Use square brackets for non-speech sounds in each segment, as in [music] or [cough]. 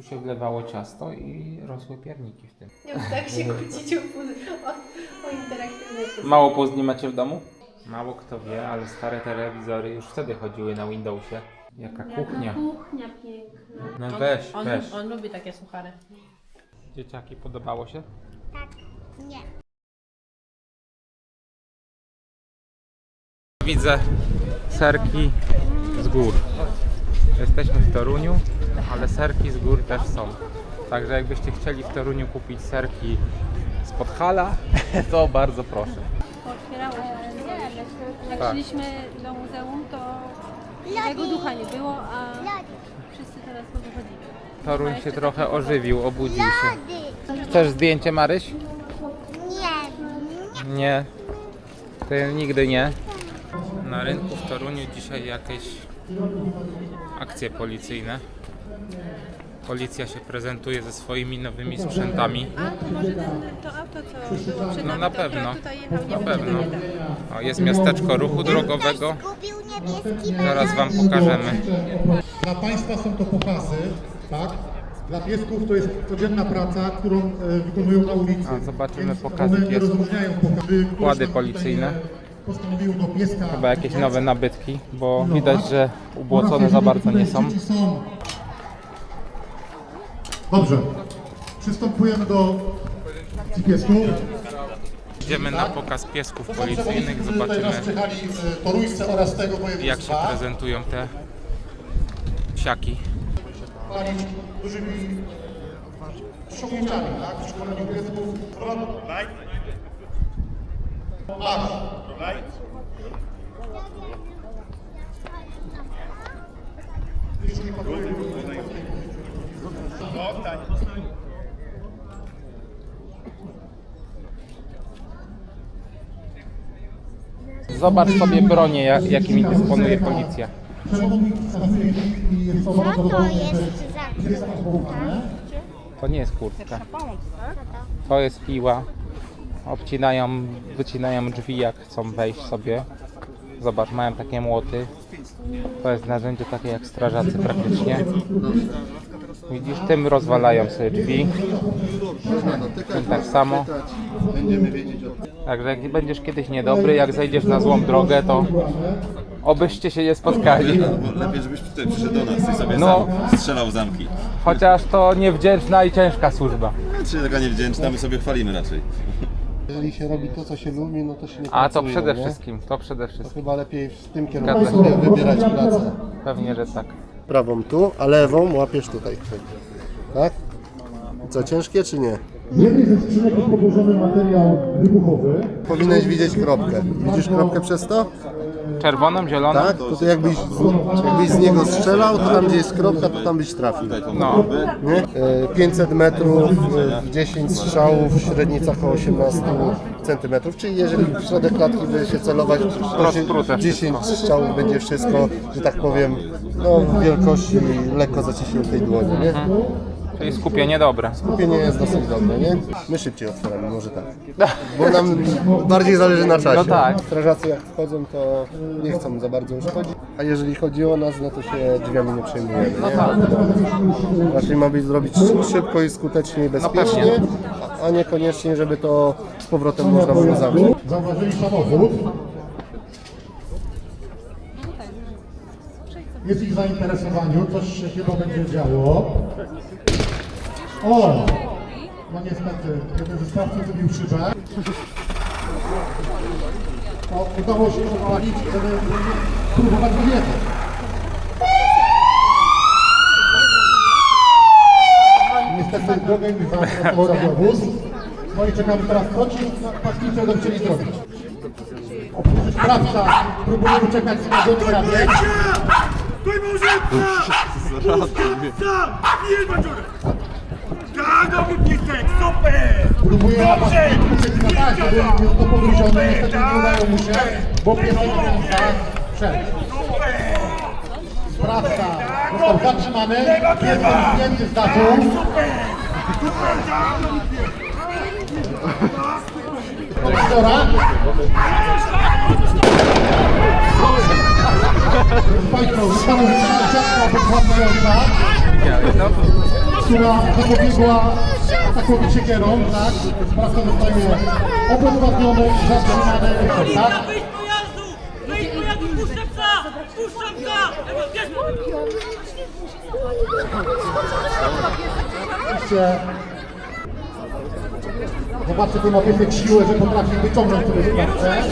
Tu się wlewało ciasto i rosły pierniki w tym. Nie wiem, tak się kłócić o, o, o interaktywne Mało puzli macie w domu? Mało kto wie, ale stare telewizory już wtedy chodziły na Windowsie. Jaka kuchnia. Kuchnia piękna. No weź, On, weź. on lubi takie suchary. Dzieciaki, podobało się? Nie. Widzę serki z gór. Jesteśmy w Toruniu, ale serki z gór też są. Także jakbyście chcieli w Toruniu kupić serki z Podhala, [laughs] to bardzo proszę. Otwierało się. Jak Tak. szliśmy do muzeum, to tego ducha nie było, a wszyscy teraz wychodzili. Toruń się trochę ożywił, obudził się. Lody. Chcesz zdjęcie, Maryś? Nie. Nie. Ty nigdy nie. Na rynku w Toruniu dzisiaj jakieś akcje policyjne. Policja się prezentuje ze swoimi nowymi sprzętami. A to może ten, to auto, co było przed No nami, na to pewno. tutaj jechał, nie Na pewno. tak. O, jest miasteczko ruchu drogowego. Zgubił niebieski Zaraz wam pokażemy. Dla Państwa są to pokazy, tak? Dla piesków to jest codzienna praca, którą e, wykonują na ulicy. A, zobaczymy Więc pokazy one piesków. rozróżniają pokazy. Kłady policyjne. Postanowił do pieska. Chyba jakieś nowe nabytki, bo widać, że ubłocone za bardzo nie są. Dobrze. Przystępujemy do piesków. Idziemy na pokaz piesków policyjnych, zobaczymy e, jak się prezentują te psiaki. Dużymi szokówkami, tak? W szkoleniu piesków. Zobacz sobie bronię, jak, jakimi dysponuje policja. Co to jest za To nie jest kurtka. To jest piła. Obcinają, wycinają drzwi jak chcą wejść sobie. Zobacz, mają takie młoty. To jest narzędzie takie jak strażacy praktycznie. Widzisz, tym rozwalają sobie drzwi. Tym tak samo. Także jak będziesz kiedyś niedobry, jak zejdziesz na złą drogę, to obyście się nie spotkali. Lepiej, żebyś tutaj przyszedł do nas i sobie No. sam strzelał zamki. Chociaż to niewdzięczna i ciężka służba. Czy taka niewdzięczna, my sobie chwalimy raczej. Jeżeli się robi to, co się lubi, no to się nie A to pracuje, przede nie? wszystkim, to przede To wszystkim. chyba lepiej w tym Zgadza kierunku się. sobie wybierać pracę. Pewnie, że tak. Prawą tu, a lewą łapiesz tutaj. Tak? Co, ciężkie czy nie? W jednej ze skrzynek jest podłożony materiał wybuchowy. Powinieneś widzieć kropkę. Widzisz kropkę przez to? Czerwoną, zieloną? Tak? To jakbyś, z- jakbyś z niego strzelał, to tam gdzie jest kropka, to tam byś trafił. No. Nie? E, 500 metrów, e, 10 strzałów, średnica około 18 centymetrów, czyli jeżeli w środek klatki by się celować, to się Rozprute 10 strzałów będzie wszystko, że tak powiem, no w wielkości lekko zaciśniętej dłoni, nie? Czyli skupienie dobre. Skupienie jest dosyć dobre, nie? My szybciej otwieramy, może tak. [laughs] Bo nam bardziej zależy na czasie. No tak. Strażacy jak wchodzą, to nie chcą za bardzo uszkodzić. A jeżeli chodzi o nas, no to się drzwiami nie przejmujemy, No nie? tak. Raczej ma być zrobić szybko i skutecznie i bezpiecznie, No pewnie. a a niekoniecznie, żeby to z powrotem można było zamknąć. Zauważyli samochód. Jest ich zainteresowaniu, coś się chyba będzie działo. O! No niestety, jeden ze sprawców wybił szybę. O, udało się odpalić, żeby próbować wyjechać. Niestety drogę mi zabrał wóz. No i czekamy teraz pocisk na paski, co będą chcieli zrobić. Sprawca próbuje uciekać z narzędzi rady. Stój małżeńca! Puszka! Nie jest tak, dobry pisek, super! Próbuje Dobrze! na tak, żeby jest to pogryziony. Niestety nie udało mu się, bo pies wiąza przed. Sprawca został zatrzymany, jest zamknięty z dachu. Komendora. Państwo, zostało wyciągnięta obezwładniająca. Która zapobiegła atakowi siekierą, tak? Sprawca zostaje obezwładniony, zatrzymany, tak? Wyjdź pojazdu! Wyjdź pojazdu, puszczam psa! Puszczam psa! Oczywiście Zobaczcie, tu ma piesek siłę, że potrafi wyciągnąć sobie sprawcę.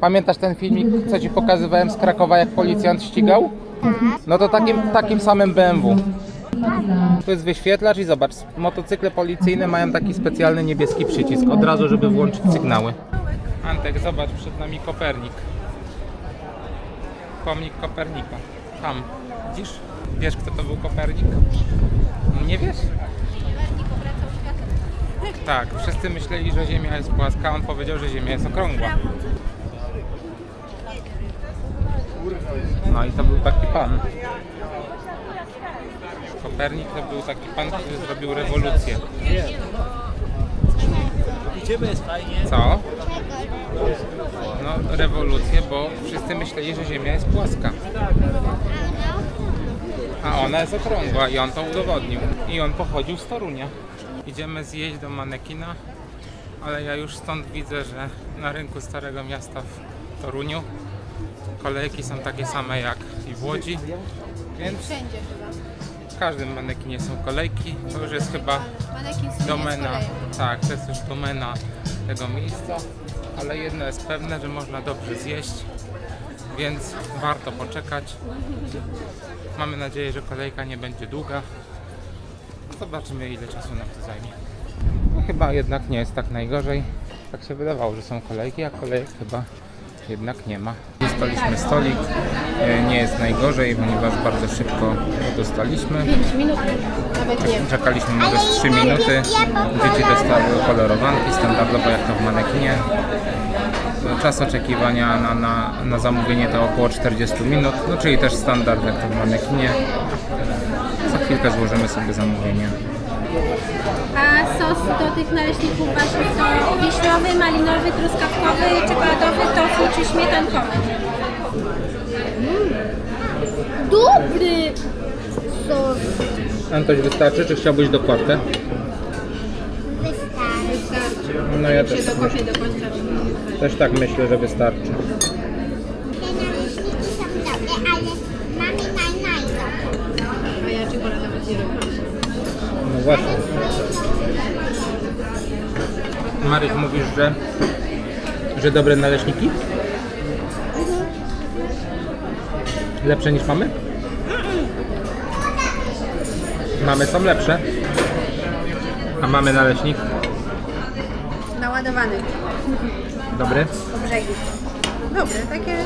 Pamiętasz ten filmik, co ci pokazywałem z Krakowa, jak policjant ścigał? No to takim, takim samym BMW. Tu jest wyświetlacz i zobacz, motocykle policyjne mają taki specjalny niebieski przycisk, od razu, żeby włączyć sygnały. Antek, zobacz, przed nami Kopernik. Pomnik Kopernika. Tam, widzisz? Wiesz, kto to był Kopernik? Nie wiesz? Tak, wszyscy myśleli, że Ziemia jest płaska, on powiedział, że Ziemia jest okrągła. No i to był taki pan. Kopernik to był taki pan, który zrobił rewolucję. Co? No rewolucję, bo wszyscy myśleli, że Ziemia jest płaska. A ona jest okrągła i on to udowodnił. I on pochodził z Torunia. Idziemy zjeść do manekina, ale ja już stąd widzę, że na rynku Starego Miasta w Toruniu kolejki są takie same jak i w Łodzi, więc Wszędzie chyba. w każdym manekinie są kolejki. To już jest chyba Manekin z domena, tak, to jest już domena tego miejsca, ale jedno jest pewne, że można dobrze zjeść, więc warto poczekać. Mamy nadzieję, że kolejka nie będzie długa. Zobaczymy ile czasu nam to zajmie. No, chyba jednak nie jest tak najgorzej. Tak się wydawało, że są kolejki, a kolejek chyba jednak nie ma. Dostaliśmy stolik. E, Nie jest najgorzej, ponieważ bardzo szybko go dostaliśmy. 5 minut, nawet nie. Czekaliśmy może z 3 minuty. Dzieci dostały kolorowanki standardowo jak to w manekinie. Czas oczekiwania na, na, na zamówienie to około 40 minut, no czyli też standard jak to w manekinie. Za chwilkę złożymy sobie zamówienie. A sos do tych naleśników waszych to wiśniowy, malinowy, truskawkowy, czekoladowy, tofu czy śmietankowy? Dobry sos. Antoś wystarczy, czy chciałbyś dokładkę? Wystarczy. No ja Się też, dokopie do końca. też tak myślę, że wystarczy. Te naleśniki są dobre, ale mamy naj, najdobre. A ja nie. No właśnie. Maryś, mówisz, że, że dobre naleśniki? Lepsze niż mamy? Mamy są lepsze. A mamy naleśnik Naładowany dobry. po brzegi. Dobre, takie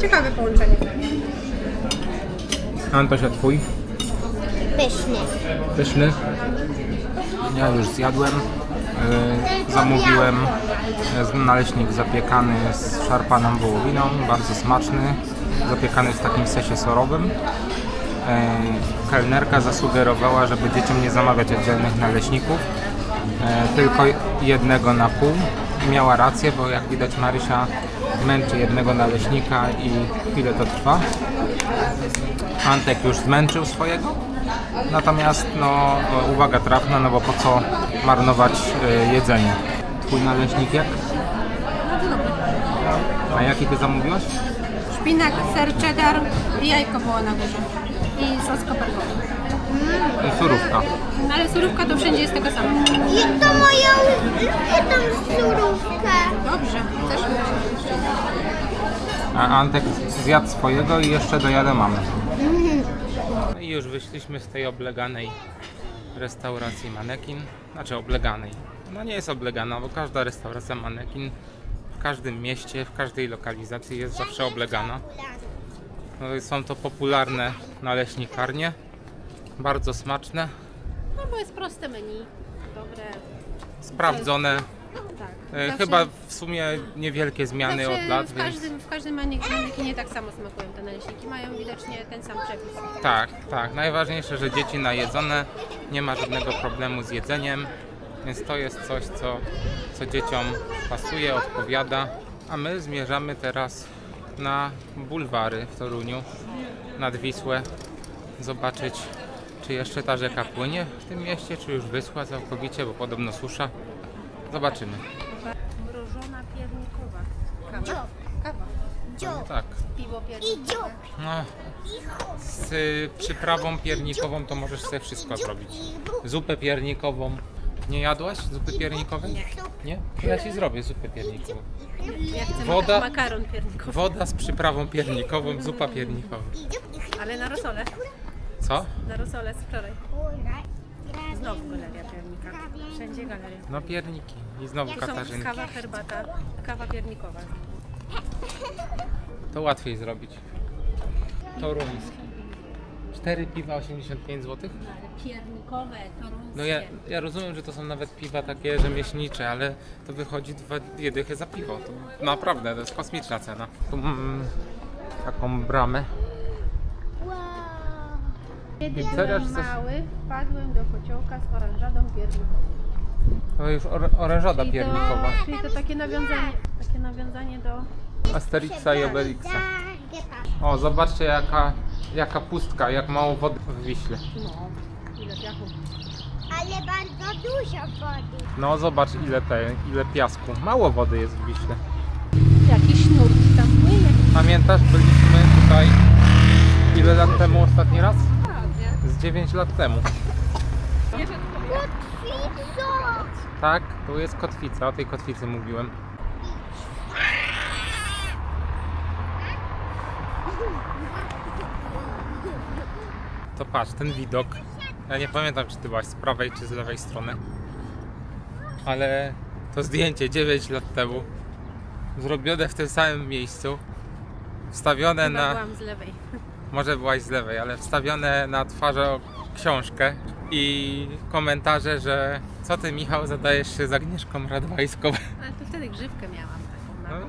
ciekawe połączenie. Antosia, twój? Pyszny. Pyszny. Ja już zjadłem. Yy, zamówiłem yy, naleśnik zapiekany z szarpaną wołowiną, bardzo smaczny, zapiekany w takim sesie sorowym. Yy, kelnerka zasugerowała, żeby dzieciom nie zamawiać oddzielnych naleśników, yy, tylko jednego na pół. I miała rację, bo jak widać Marysia męczy jednego naleśnika i chwilę to trwa. Antek już zmęczył swojego, natomiast no, uwaga trafna, no bo po co marnować y, jedzenie. Twój naleśnik jak? A jaki ty zamówiłaś? Szpinak, ser cheddar i jajko było na górze. I sos koperkowy. I surówka. No ale surówka to wszędzie jest tego samo. I to moją lubię tą surówkę. Dobrze, też A Antek zjadł swojego i jeszcze dojadę mamy. No I już wyszliśmy z tej obleganej restauracji Manekin. Znaczy obleganej. No nie jest oblegana, bo każda restauracja Manekin każdym mieście, w każdej lokalizacji jest zawsze oblegana. No są to popularne naleśnikarnie. Bardzo smaczne, No bo jest proste menu. Dobre. sprawdzone. Tak. E, Zawsze- Chyba w sumie niewielkie zmiany zawsze od lat, w więc każdym, w każdym manekinie tak samo smakują te naleśniki. Mają widocznie ten sam przepis. Tak, tak. Najważniejsze, że dzieci najedzone, nie ma żadnego problemu z jedzeniem, więc to jest coś, co, co dzieciom pasuje, odpowiada. A my zmierzamy teraz na bulwary w Toruniu, nad Wisłę. zobaczyć, czy jeszcze ta rzeka płynie w tym mieście, czy już wyschła całkowicie, bo podobno susza. Zobaczymy. Mrożona piernikowa. Kawa. Kawa. Dziób Tak. Piwo piernikowe. No, z y, przyprawą piernikową to możesz sobie wszystko zrobić. Zupę piernikową. Nie jadłaś zupy piernikowej? Nie? To Ja ci zrobię zupę piernikową. Ja chcę Woda. maka- makaron piernikowy. Woda z przyprawą piernikową, zupa piernikowa. Ale na rosole. Co? Na rosole z wczoraj. Znowu galeria piernika. Wszędzie galeria. No pierniki. I znowu Są Katarzynki. kawa, herbata, kawa piernikowa. To łatwiej zrobić. Toruński. Cztery piwa 85 zł? Ale piernikowe, toruńskie. No ja, ja rozumiem, że to są nawet piwa takie rzemieślnicze, ale to wychodzi dwa, dwie dychy za piwo. To naprawdę, to jest kosmiczna cena. Tu mam taką bramę. Kiedy Pizzeria, byłem coś? mały, wpadłem do kociołka z oranżadą piernikową. To już or, orężada Czyli piernikowa. to, czyli to takie nawiązanie, takie nawiązanie do... Asterixa i Obelixa. O, zobaczcie jaka, jaka pustka, jak mało wody w Wiśle. No, ile piachu. Ale bardzo dużo wody. No zobacz ile te, ile piasku. Mało wody jest w Wiśle. Jakiś nurt tam płynie. Pamiętasz, byliśmy tutaj ile lat temu ostatni raz? Z 9 lat temu. Kotwico! Tak, tu jest kotwica, o tej kotwicy mówiłem. To patrz, ten widok. Ja nie pamiętam, czy ty byłaś z prawej, czy z lewej strony. Ale to zdjęcie 9 lat temu. Zrobione w tym samym miejscu. Wstawione Chyba na. byłam z lewej. [laughs] Może byłaś z lewej, ale wstawione na twarzę książkę i komentarze, że co ty Michał zadajesz się z Agnieszką Radwańską. [laughs] Ale to wtedy grzywkę miałam taką No,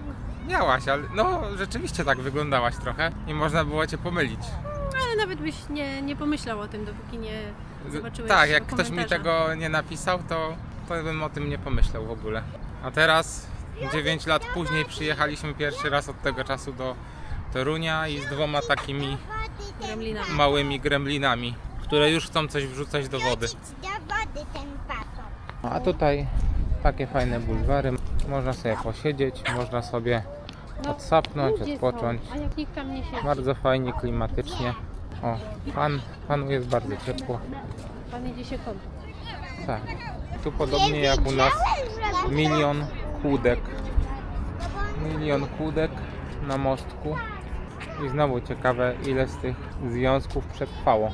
miałaś, ale no rzeczywiście tak wyglądałaś trochę i można było cię pomylić. Nawet byś nie, nie pomyślał o tym, dopóki nie zobaczyłeś tak, jak ktoś mi komentarza. tego nie napisał, to, to bym o tym nie pomyślał w ogóle. A teraz, 9 lat później, przyjechaliśmy pierwszy raz od tego czasu do Torunia i z dwoma takimi Gremlinami. małymi gremlinami, które już chcą coś wrzucać do wody. Idź do wody ten baton. A tutaj takie fajne bulwary. Można sobie posiedzieć, można sobie odsapnąć, Ludzie odpocząć. Są, a jak nikt tam nie siedzi? Bardzo fajnie, klimatycznie. O, pan, panu jest bardzo ciepło. Pan idzie się kąpać. Tak. Tu podobnie jak u nas milion kłódek. Milion kłódek na mostku. I znowu ciekawe ile z tych związków przetrwało.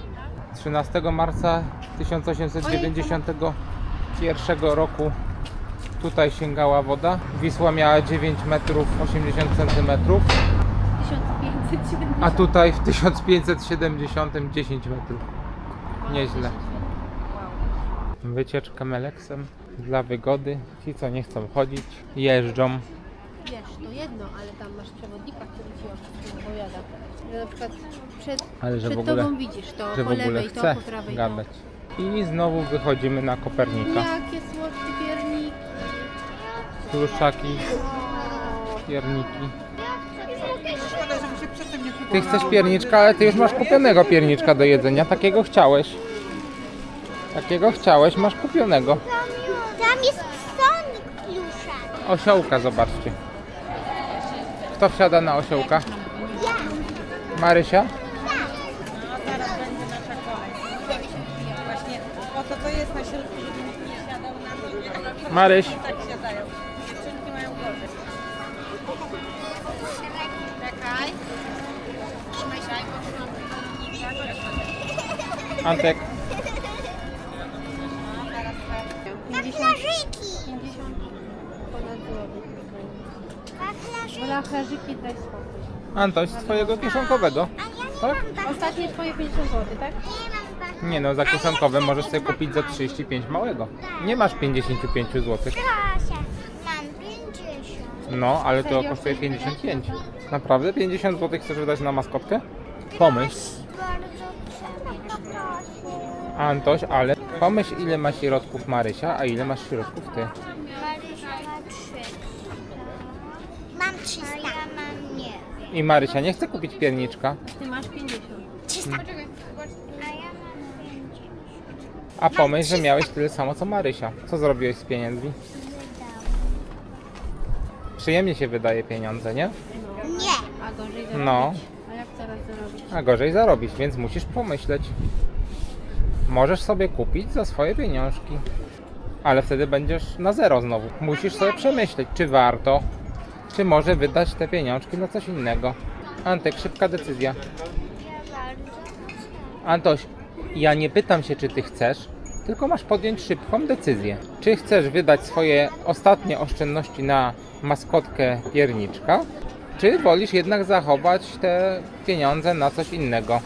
13 marca 1891 roku tutaj sięgała woda. Wisła miała 9 metrów 80 centymetrów, 1570. a tutaj w 1570 10 metrów. Nieźle. Wycieczka meleksem dla wygody. Ci co nie chcą chodzić jeżdżą. Wiesz, to jedno, ale tam masz przewodnika, który ci o wszystkim opowiada. Że na przykład przed, Ale że przed w ogóle- tobą widzisz to Że po w ogóle lewej, to chce po prawej. gadać. I znowu wychodzimy na To. Kopernika. Jakie słodkie pierniki. Kruszaki, pierniki. Ty chcesz pierniczka, ale ty już masz kupionego pierniczka do jedzenia. Takiego chciałeś. Takiego chciałeś, masz kupionego. Tam jest psonik. Osiołka, zobaczcie. Kto wsiada na osiołka? Marysia? Właśnie po to to jest na środku, żeby nikt nie siadał na to. Maryś. Tak siadają. Antek. Wachlarzyki. 50 ponad złotych. Wachlarzyki. Blacharzyki daj spokój. Antoś, z twojego kieszonkowego. A ja nie Tak? mam wachlarzyków. Ostatnie twoje 50 zł, tak? Nie mam wachlarzyków. Nie no, za kieszonkowe możesz sobie kupić za 35 małego. Nie masz 55 zł. Proszę, mam 50. No, ale to kosztuje 55. Naprawdę? 50 zł chcesz wydać na maskotkę? Pomyśl. Bardzo. Antoś, ale pomyśl ile ma środków Marysia, a ile masz środków ty. Marysia ma 300. Mam 300. A ja mam nie. I Marysia nie chce kupić pierniczka. Ty masz 50. 300. A ja mam 50. A pomyśl, że miałeś tyle samo co Marysia. Co zrobiłeś z pieniędzmi? Przyjemnie się wydaje pieniądze, nie? Nie. A gorzej zarobić. No, A jak teraz zarobić? a gorzej zarobić, więc musisz pomyśleć. Możesz sobie kupić za swoje pieniążki, ale wtedy będziesz na zero znowu. Musisz sobie przemyśleć, czy warto, czy może wydać te pieniążki na coś innego. Antek, szybka decyzja. Antoś, ja nie pytam się, czy ty chcesz, tylko masz podjąć szybką decyzję. Czy chcesz wydać swoje ostatnie oszczędności na maskotkę pierniczka, czy wolisz jednak zachować te pieniądze na coś innego?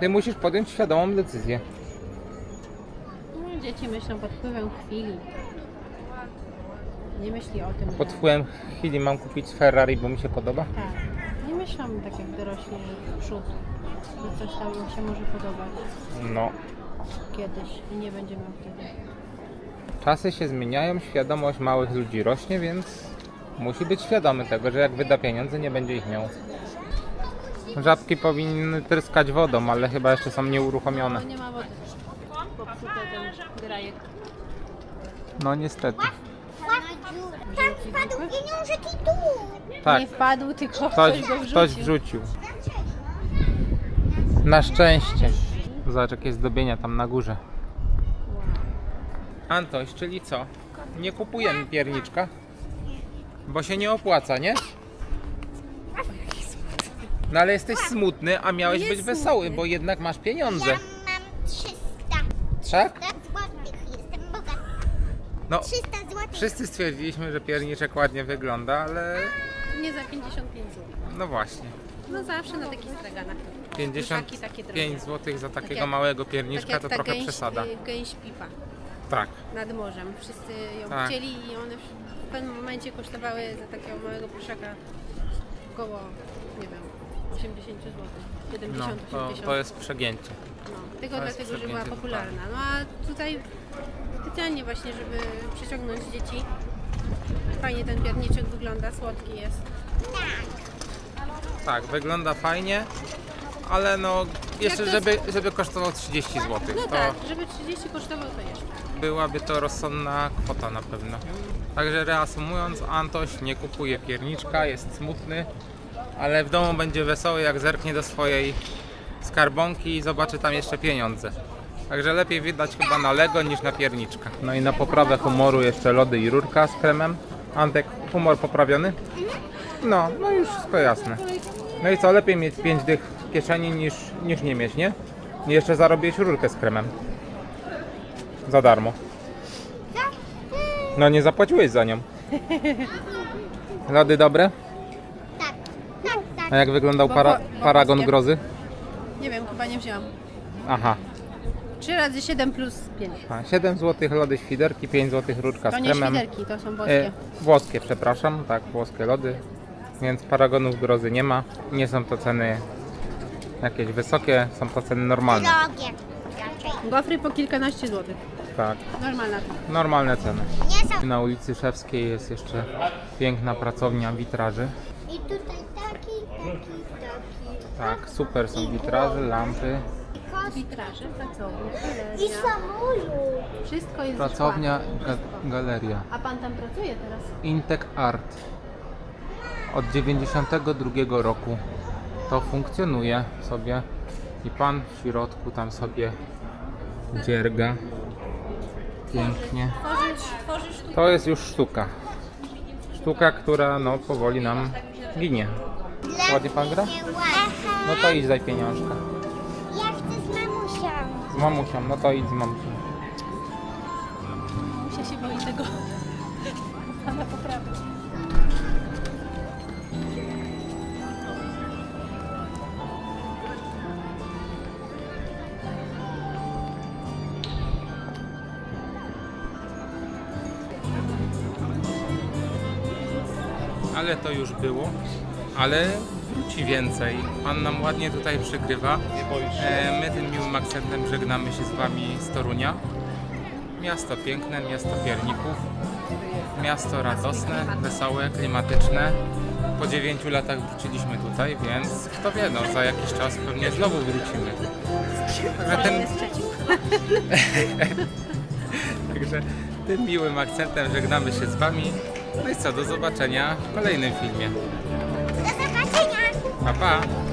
Ty musisz podjąć świadomą decyzję. Dzieci myślą pod wpływem chwili. Nie myśli o tym, Pod wpływem chwili mam kupić Ferrari, bo mi się podoba. Tak. Nie myślą tak jak dorośli, że w przód, że coś tam im się może podobać No, kiedyś i nie będzie miał wtedy. czasy się zmieniają, świadomość małych ludzi rośnie, więc musi być świadomy tego, że jak wyda pieniądze, nie będzie ich miał. Żabki powinny tryskać wodą, ale chyba jeszcze są nieuruchomione. No nie ma wody. No niestety. Tam wpadł pieniążek i tu. Tak, Nie wpadł, tylko ktoś, ktoś go wrzucił. ktoś wrzucił. Na szczęście. Zobacz jakie zdobienia tam na górze. Antoś, czyli co? Nie kupujemy pierniczka? Bo się nie opłaca, nie? No ale jesteś smutny, a miałeś być wesoły, bo jednak masz pieniądze. Ja mam 300 Tak? No, 300 złotych. wszyscy stwierdziliśmy, że pierniczek ładnie wygląda, ale Nie za 55 zł. no właśnie. No zawsze na takich straganach. 55 takie drogie. zł za takiego jak- małego Tak pierniczka jak to ta trochę gęś, przesada. y, gęś pipa Tak. nad morzem. Wszyscy ją Tak. chcieli i one w pewnym momencie kosztowały za takiego małego pluszaka około, nie wiem, 80 zł. 70, No, to, 80. to jest przegięcie. No, tylko to jest dlatego, że była popularna. No a tutaj specjalnie właśnie, żeby przyciągnąć dzieci. Fajnie ten pierniczek wygląda, słodki jest. Tak, wygląda fajnie, ale no jeszcze to żeby, żeby kosztował 30 zł, No to tak, żeby 30 kosztował to jeszcze. byłaby to rozsądna kwota na pewno. Także reasumując, Antoś nie kupuje pierniczka, jest smutny, ale w domu będzie wesoły jak zerknie do swojej skarbonki i zobaczy tam jeszcze pieniądze. Także lepiej wydać chyba na Lego niż na pierniczka. No i na poprawę humoru jeszcze lody i rurka z kremem. Antek, humor poprawiony? No, no już wszystko jasne. No i co, lepiej mieć 5 dych w kieszeni niż, niż nie mieć, nie? I jeszcze zarobić rurkę z kremem. Za darmo. No nie zapłaciłeś za nią. Lody dobre? Tak, tak, tak. A jak wyglądał para, paragon grozy? Nie wiem, chyba nie wzięłam. Aha. 3 razy 7 plus 5. A, 7 zł lody świderki, 5 zł rurka To z nie kremem. świderki, to są boskie. E, włoskie, przepraszam, tak, włoskie lody. Więc paragonów grozy nie ma. Nie są to ceny jakieś wysokie, są to ceny normalne. Drogie. Raczej. Gofry po kilkanaście złotych. Tak, Normalna. normalne ceny. Nie są. Na ulicy Szewskiej jest jeszcze piękna pracownia witraży. I tutaj taki, taki, taki. Tak, super są witraże, lampy. Witraże, pracownie, I galeria. samolot. Wszystko jest Pracownia, szkła. ga- galeria. A pan tam pracuje teraz? Intec Art. Od 92 roku to funkcjonuje sobie i pan w środku tam sobie dzierga. Pięknie. Tworzysz, tworzysz tu To jest już sztuka. Sztuka, która no powoli nam ginie. Ładnie pan gra? No to idź daj pieniążka. Z mamusią, no to idź z mamusią. Musia się boi tego [laughs] pana poprawy. Ale to już było. Ale wróci więcej. Pan nam ładnie tutaj przykrywa. E, my tym miłym akcentem żegnamy się z Wami z Torunia. Miasto piękne, miasto pierników. Miasto radosne, wesołe, klimatyczne. Po 9 latach wróciliśmy tutaj, więc kto wie, no, za jakiś czas pewnie znowu wrócimy. Także [laughs] także tym miłym akcentem żegnamy się z Wami. No i co, do zobaczenia w kolejnym filmie. Do zobaczenia! Pa, pa!